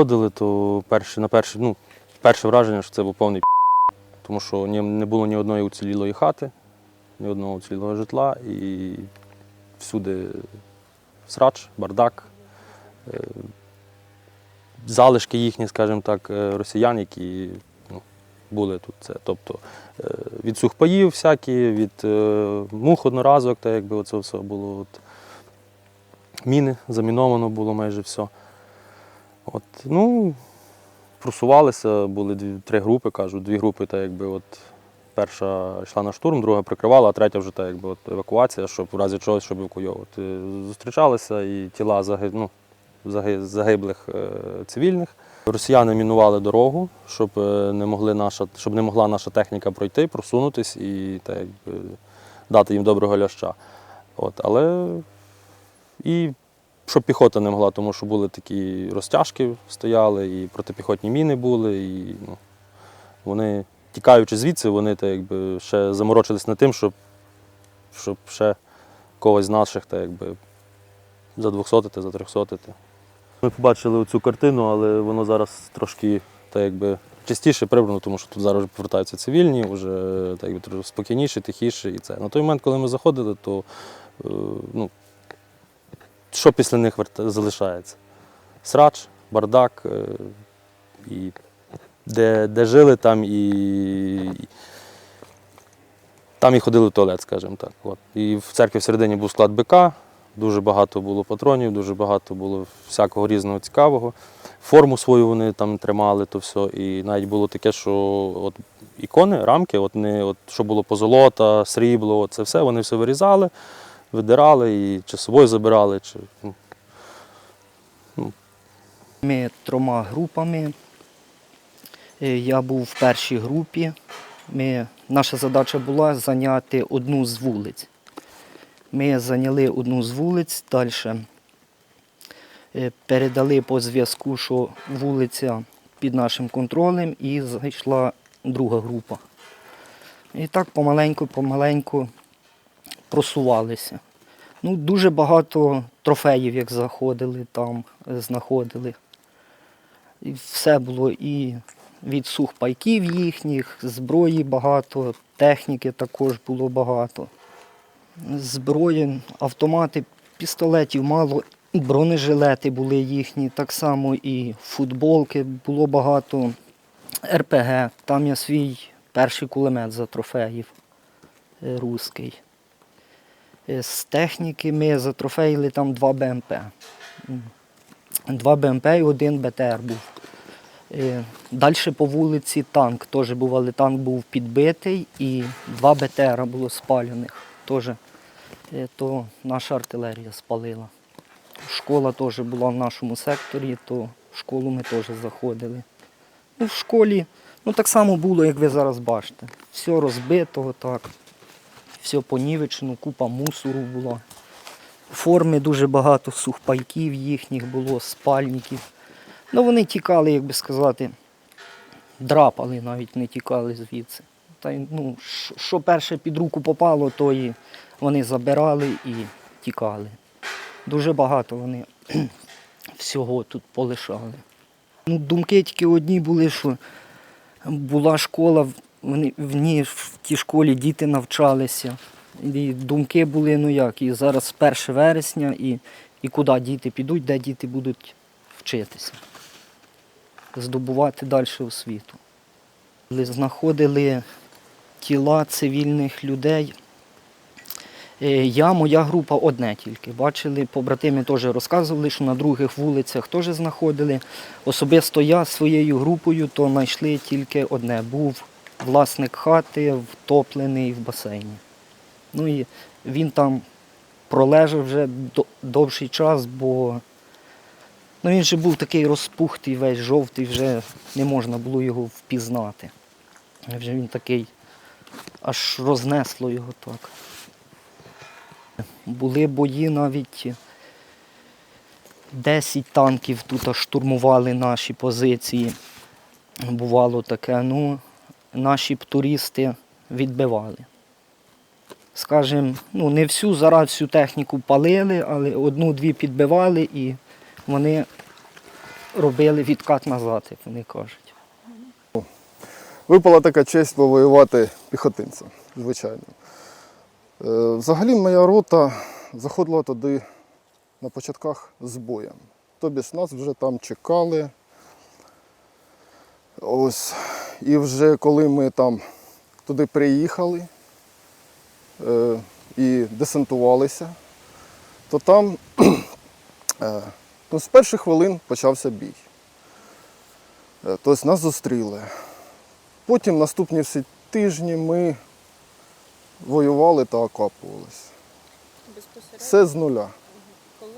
заходили, то перше, на перше, ну, перше враження, що це був повний тому що не було ні одної уцілілої хати, ні одного уцілілого житла і всюди срач, бардак, е, залишки їхні, скажімо так, е, росіян, які ну, були тут. Це, тобто е, від сухпаїв всякі, від мух одноразок, так якби оце все було. От, міни, заміновано було майже все. От, ну, просувалися, були дві, три групи, кажу, дві групи, так якби от перша йшла на штурм, друга прикривала, а третя вже так якби от евакуація, щоб в разі чогось, щоб евакуйовувати. Зустрічалися і тіла заги, ну, заги- загиблих е, цивільних. Росіяни мінували дорогу, щоб е, не могли наша, щоб не могла наша техніка пройти, просунутись і так якби дати їм доброго ляща. От, але і щоб піхота не могла, тому що були такі розтяжки, стояли, і протипіхотні міни були, і ну, вони, тікаючи звідси, вони так, якби, ще заморочились над тим, щоб, щоб ще когось з наших так, якби, задвохсотити, затрьохсотити. Ми побачили оцю картину, але воно зараз трошки так, якби, частіше прибрано, тому що тут зараз повертаються цивільні, вже так, якби, спокійніше, тихіше. І це. На той момент, коли ми заходили, то е, ну, що після них залишається? Срач, бардак, е, і де, де жили, там і. Там і ходили в туалет, скажімо так. От. І в церкві всередині був склад БК, дуже багато було патронів, дуже багато було всякого різного цікавого. Форму свою вони там тримали, то все. І навіть було таке, що от ікони, рамки, от не, от, що було позолота, срібло, це все, вони все вирізали, видирали і чи собою забирали. Чи, ну, Ми трьома групами. Е, Я був в першій групі. Ми, наша задача була зайняти одну з вулиць. Ми зайняли одну з вулиць, далі передали по зв'язку, що вулиця під нашим контролем, і зайшла друга група. І так помаленьку-помаленьку просувалися. Ну, дуже багато трофеїв, як заходили там, е, знаходили. І все було і від сухпайків їхніх, зброї багато, техніки також було багато. Зброї, автомати, пістолетів мало, бронежилети були їхні, так само і футболки було багато, РПГ. Там я свій перший кулемет за трофеїв е, руський. Е, З техніки ми затрофеїли там два БМП. Два БМП і один БТР був. Далі по вулиці танк теж був, але танк був підбитий і два БТР було спалених. Теж е, то наша артилерія спалила. Школа теж була в нашому секторі, то в школу ми теж заходили. Ну, в школі ну, так само було, як ви зараз бачите. Все розбито, так все понівечено, купа мусору була. Форми дуже багато, сухпайків їхніх було, спальників. Ну вони тікали, як би сказати, драпали навіть не тікали звідси. Та ну, що- перше під руку попало, то і вони забирали і тікали. Дуже багато вони всього тут полишали. Ну, думки тільки одні були, що була школа, вони, в ній в тій школі діти навчалися. І думки були, ну як, і зараз 1 вересня, і, і куди діти підуть, де діти будуть вчитися, здобувати далі освіту. Знаходили тіла цивільних людей. Е, Я, моя група одне тільки. Бачили, побратими теж розказували, що на других вулицях теж знаходили. Особисто я своєю групою то знайшли тільки одне. Був власник хати, втоплений в басейні. Ну і він там пролежав вже довший час, бо ну, він же був такий розпухтий, весь жовтий, вже не можна було його впізнати. Вже він такий, аж рознесло його так. Були бої навіть 10 танків тут штурмували наші позиції. Бувало таке, ну, наші б туристи відбивали. Скажем, ну, не всю зараз всю техніку палили, але одну-дві підбивали і вони робили відкат назад, як вони кажуть. Випала така честь повоювати піхотинцем, звичайно. Е, Взагалі моя рота заходила туди на початках з боєм. Тобі ж нас вже там чекали. Ось. І вже коли ми там туди приїхали е, і десантувалися, то там е, ну, з перших хвилин почався бій. Е, Тобто нас зустріли. Потім наступні всі тижні ми воювали та. Безпосередньо Все з нуля.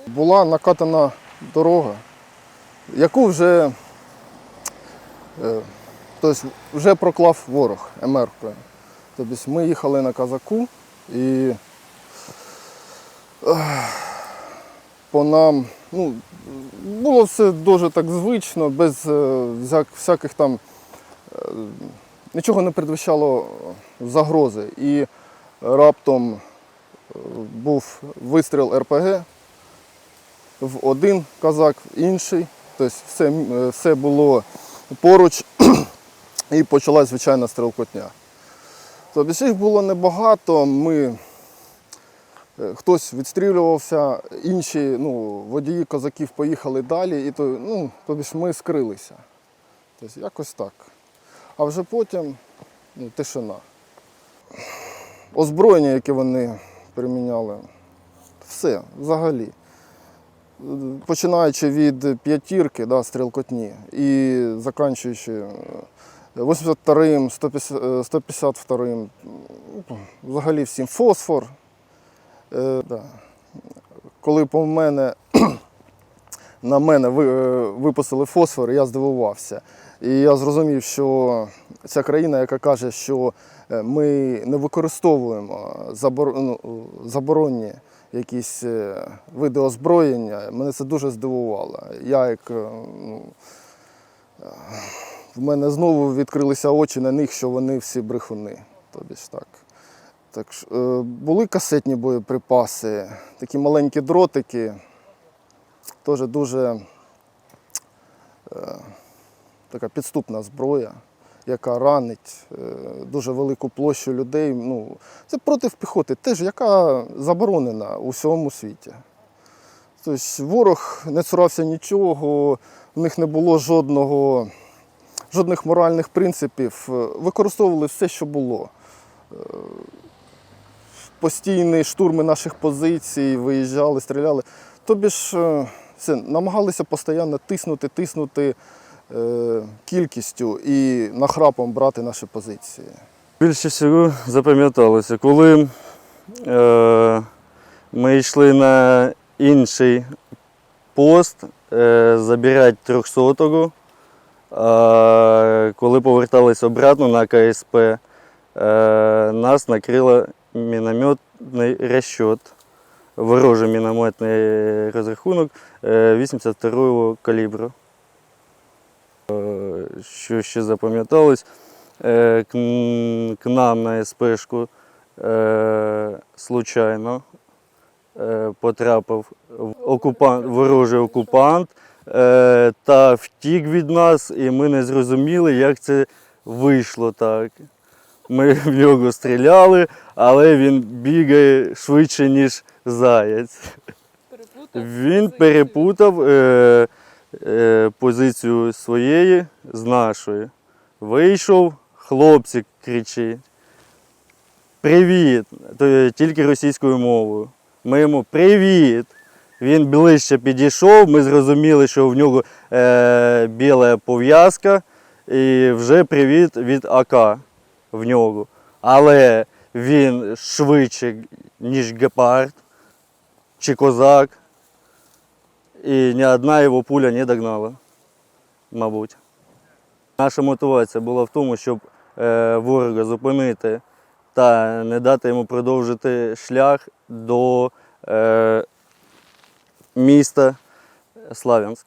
Була накатана дорога, яку вже, е, тобто вже проклав ворог МРК. Тобто ми їхали на казаку і по нам ну, було все дуже так звично, без е, всяких там е, нічого не передвищало загрози. І раптом е, був вистріл РПГ в один казак, в інший. Тобто все, е, все було поруч і почалась звичайна стрілкотня. Тобто їх було небагато. Ми, е, хтось відстрілювався, інші ну, водії козаків поїхали далі, і то, ну, тобто ми скрилися. Тобто якось так. А вже потім ну, тишина. Озброєння, яке вони приміняли, все взагалі. Починаючи від п'ятірки, да, стрілкотні, і закінчуючи е, 82-м, 150 е, 152-м, ну, взагалі всім фосфор. Е, да. Коли по мене на мене е, випустили фосфор, я здивувався. І я зрозумів, що ця країна, яка каже, що е, ми не використовуємо ну, заборонні якісь е, види озброєння, мене це дуже здивувало. Я як ну, в мене знову відкрилися очі на них, що вони всі брехуни. Тобі ж так. Так е, були касетні боєприпаси, такі маленькі дротики, теж дуже е, така підступна зброя, яка ранить е, дуже велику площу людей. Ну, це проти піхоти, теж яка заборонена у всьому світі. Тобто ворог не цурався нічого, в них не було жодного, жодних моральних принципів, е, використовували все, що було. Е, Постійні штурми наших позицій, виїжджали, стріляли. Тобі ж все, намагалися постійно тиснути, тиснути е, кількістю і нахрапом брати наші позиції. Більше всього запам'яталося, коли е, ми йшли на інший пост е, забирати 300-го, а коли поверталися обратно на КСП, е, нас накрило мінометний розчет, ворожий мінометний розрахунок е, 82-го калібру. Е, Що ще запам'яталось? Е, к, нам на СПшку е, случайно е, потрапив окупант, ворожий окупант е, та втік від нас, і ми не зрозуміли, як це вийшло так. Ми в нього стріляли, але він бігає швидше, ніж заяць. переплутав Він перепутав е, е, позицію своєї з нашої. Вийшов, хлопці кричить. Привіт! Тільки російською мовою. Ми йому привіт! Він ближче підійшов, ми зрозуміли, що в нього е, біла пов'язка і вже привіт від АК в нього. Але він швидше, ніж гепард чи козак. І ні одна його пуля не догнала, мабуть. Наша мотивація була в тому, щоб е, ворога зупинити та не дати йому продовжити шлях до е, міста Славянськ.